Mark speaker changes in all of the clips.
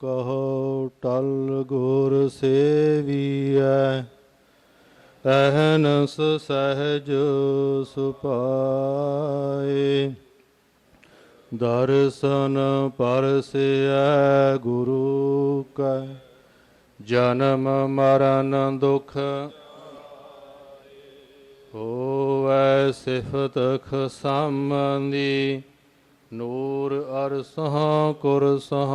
Speaker 1: ਕਹੋ ਟਲ ਗੁਰ ਸੇਵੀਐ, ਅਹਨਸ ਸਹਿਜ ਸੁਪਾਏ। ਦਰਸ਼ਨ ਪਰਸਿਐ ਗੁਰੂ ਕੈ, ਜਨਮ ਮਰਨ ਦੁਖ ਹੋਵੈ, ਸਿਫਤ ਖਸਮੰਦੀ ਨੂਰ ਅਰਸਹ ਕੁਰਸਹ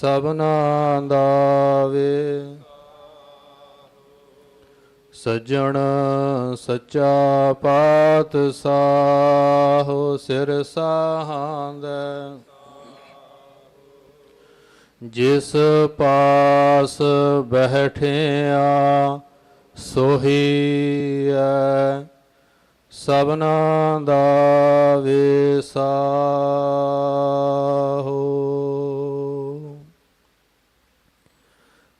Speaker 1: ਸਭਨਾ ਦਾਵੇ ਸਜਣ ਸੱਚਾ ਪਾਤ ਸਾਹੋ ਸਿਰ ਸਾਹਾਂਦਾ। ਜਿਸ ਪਾਸ ਬਹਿਠਿਆ ਸੋਹੀ ਸਭਨਾ ਦਾ ਵਿਸਾਹੋ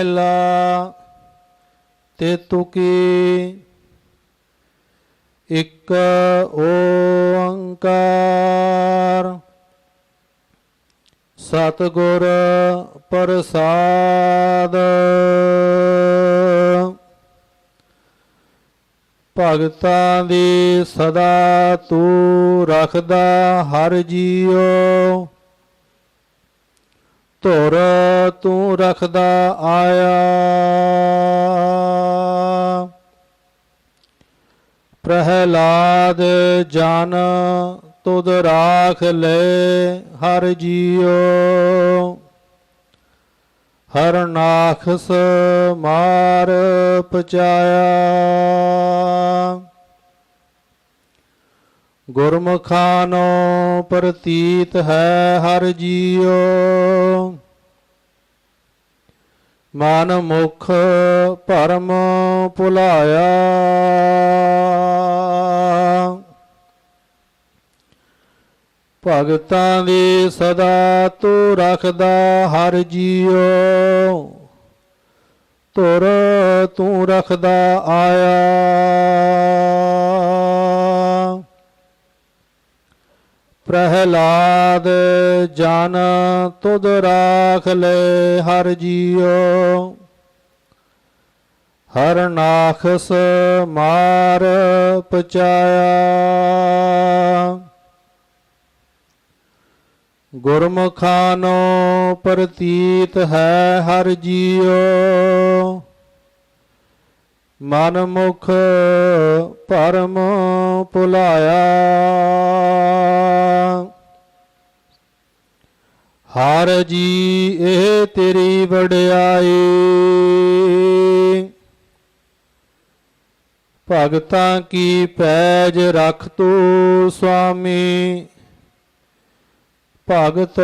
Speaker 1: ਪਹਿਲਾ ਤੇ ਤੁਕੀ ਇੱਕ ਓੰਕਾਰ। ਸਤਿਗੁਰ ਪ੍ਰਸਾਦ। ਭਗਤਾਂ ਦੀ ਸਦਾ ਤੂੰ ਰੱਖਦਾ ਹਰ ਜੀਉ ਧੁਰ ਤੂੰ ਰਖਦਾ ਆਇਆ। ਪ੍ਰਹਿਲਾਦ ਜਨ ਤੁਧ ਰਾਖ ਲੈ ਹਰ ਜੀਉ। ਹਰ ਨਾਖਸ ਮਾਰ ਪਚਾਇਆ। ਗੁਰਮੁਖਾਨੋ ਪ੍ਰਤੀਤ ਹੈ ਹਰ ਜੀਉ। ਮਨ ਮੁਖ ਭਰਮ ਭੁਲਾਇਆ। ਭਗਤਾਂ ਦੀ ਸਦਾ ਤੂੰ ਰੱਖਦਾ ਹਰ ਜੀਉ। ਤੁਰ ਤੂੰ ਰੱਖਦਾ ਆਇਆ। ਪ੍ਰਹਿਲਾਦ, ਜਨ ਤੁਧ ਰਾਖ ਲੈ ਹਰ ਜੀਓ ਹਰ ਨਾਖਸ ਮਾਰ ਪਚਾਇਆ। ਗੁਰਮਖਾਨੋ ਪ੍ਰਤੀਤ ਹੈ ਹਰ ਜੀਓ ਮਨ ਮੁਖ ਪਰਮ ਭੁਲਾਇਆ। ਹਰ ਜੀ ਇਹ ਤੇਰੀ ਵਡਿਆਈ। ਭਗਤਾਂ ਕੀ ਪੈਜ ਰਖ ਤੂੰ ਸੁਆਮੀ? ਭਗਤ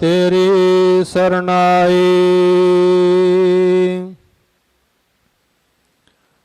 Speaker 1: ਤੇਰੀ ਸਰਨਾਈ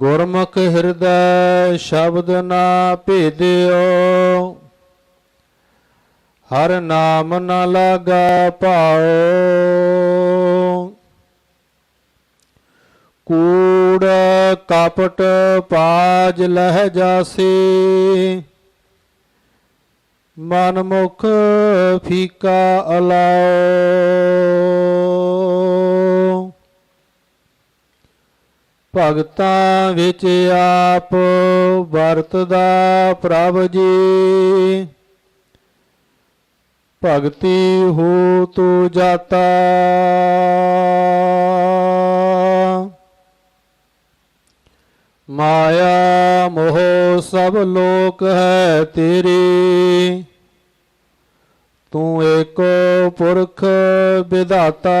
Speaker 1: ਗੁਰਮੁਖ ਹਿਰਦੈ ਸ਼ਬਦ ਨਾ ਭੇਦਿਓ। ਹਰ ਨਾਮ ਨ ਲਾਗਾ ਭਾਉ। ਕੂੜ ਕਪਟ ਪਾਜ ਲਹਿ ਜਾਸੀ। ਮਨ ਮੁਖ ਫੀਕਾ ਅਲਾਓ ਭਗਤਾਂ ਵਿੱਚ ਆਪ ਵਰਤਦਾ ਪ੍ਰਭ ਜੀ। ਭਗਤੀ ਹੋ ਤੂ ਜਾਤਾ। ਮਾਇਆ ਮੋਹ ਸਭ ਲੋਕ ਹੈ ਤੇਰੀ। ਤੂੰ ਏਕੋ ਪੁਰਖ ਵਿਧਾਤਾ।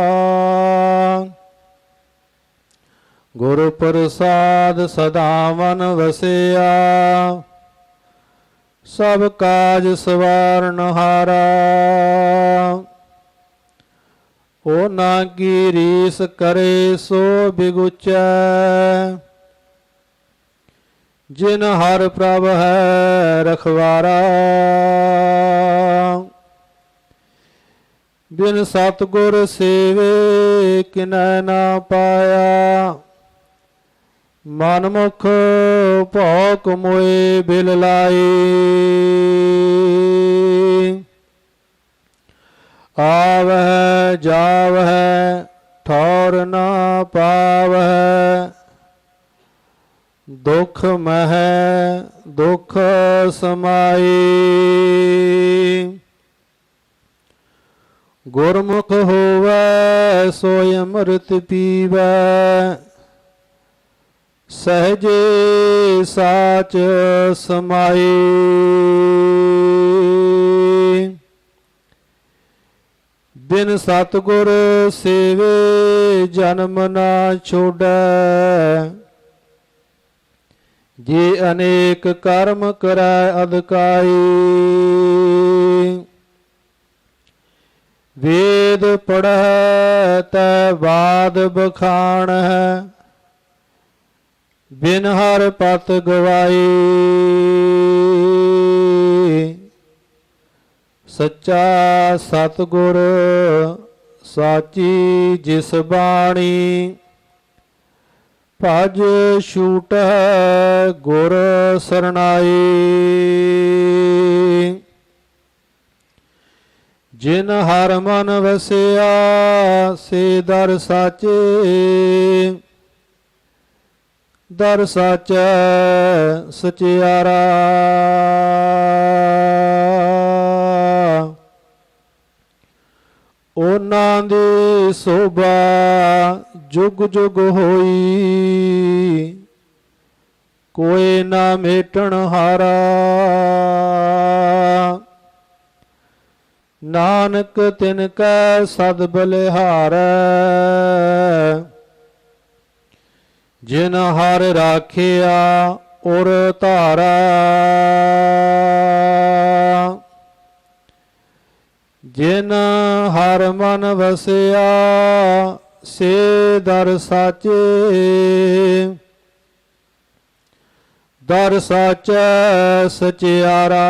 Speaker 1: ਗੁਰ ਪ੍ਰਸਾਦ ਸਦਾ ਮਨ ਵਸਿਆ। ਸਭ ਕਾਜ ਸਵਾਰਨ ਹਾਰਾ ਹੋ ਨਾ ਕੀ ਰੀਸ ਕਰੇ ਸੋ ਬਿਗੁਚੈ। ਜਿਨ ਹਰ ਪ੍ਰਭ ਹੈ ਰਖਵਾਰਾ। ਬਿਨ ਸਤਗੁਰ ਸੇਵੇ ਕਿਨੈ ਨਾ ਪਾਇਆ। ਮਨ ਮੁਖ ਭੋਕ ਮੋਏ ਬਿਲ ਲਾਈ ਆਵਹਿ ਜਾਵਹਿ ਠੌਰ ਨਾ ਪਾਵਹਿ ਦੁਖ ਮਹਿ ਦੁਖ ਸਮਾਈ ਗੁਰਮੁਖ ਹੋਵੈ ਸੋਇ ਅੰਮ੍ਰਿਤ ਪੀਵੈ ਸਹਜੇ ਸਾਚ ਸਮਾਈ। ਬਿਨ ਸਤਗੁਰ ਸੇਵੇ, ਜਨਮ ਨਾ ਛੋੜੈ। ਜੇ ਅਨੇਕ ਕਰਮ ਕਰੈ ਅਦਕਾਈ ਵੇਦ ਪੜ੍ਹੈ, ਤੈ ਬਾਦ ਬਖਾਣ ਹੈ ਬਿਨ ਹਰ ਪਤ ਗਵਾਈ। ਸੱਚਾ ਸਤਗੁਰ ਸਾਚੀ ਜਿਸ ਬਾਣੀ, ਭਜ ਛੂਟ ਗੁਰ ਸਰਣਾਈ। ਜਿਨ ਹਰ ਮਨ ਵਸਿਆ, ਸੇ ਦਰ ਸਾਚੇ। ਦਰ ਸਾਚੈ ਸਚਿਆਰਾ। ਉਹਨਾਂ ਦੀ ਸੋਭਾ ਜੁਗ ਜੁਗ ਹੋਈ। ਕੋਈ ਨਾ ਮੇਟਣ ਹਾਰਾ। ਨਾਨਕ ਤਿਨ ਕੈ ਸਦ ਬਲਿਹਾਰੈ। ਜਿਨ ਹਰ ਰਾਖਿਆ ਉਰ ਧਾਰਾ। ਜਿਨ ਹਰ ਮਨ ਵਸਿਆ, ਸੇ ਦਰ ਸਾਚੇ। ਦਰ ਸਾਚੈ ਸਚਿਆਰਾ।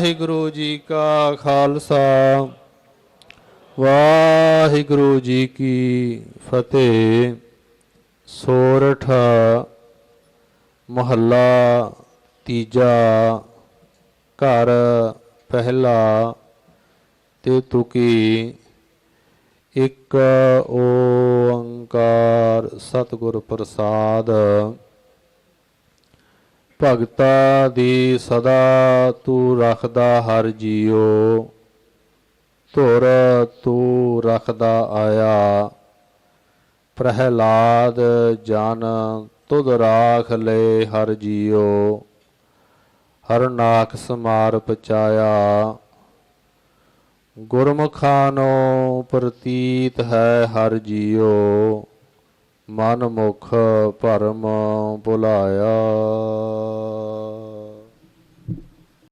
Speaker 1: ਵਾਹਿਗੁਰੂ ਜੀ ਕਾ ਖਾਲਸਾ, ਵਾਹਿਗੁਰੂ ਜੀ ਕੀ ਫਤਿਹ। ਸੋਰਠ, ਮਹੱਲਾ, ਤੀਜਾ ਘਰ, ਪਹਿਲਾ ਤੇ ਤੁਕੀ, ਇੱਕ ਓੰਕਾਰ ਸਤਿਗੁਰ ਪ੍ਰਸਾਦ। ਭਗਤਾ ਦੀ ਸਦਾ ਤੂੰ ਰੱਖਦਾ ਹਰ ਜੀਓ, ਧੁਰ ਤੂੰ ਰੱਖਦਾ ਆਇਆ। ਪ੍ਰਹਿਲਾਦ ਜਨ ਤੁਧ ਰਾਖ ਲੈ ਹਰ ਜੀਓ, ਹਰ ਨਾਖ ਸਮਾਰ ਪਚਾਇਆ। ਗੁਰਮੁਖਾਨੋ ਪ੍ਰਤੀਤ ਹੈ ਹਰ ਜੀਓ ਮਨ ਮੁਖ ਭਰਮ ਭੁਲਾਇਆ।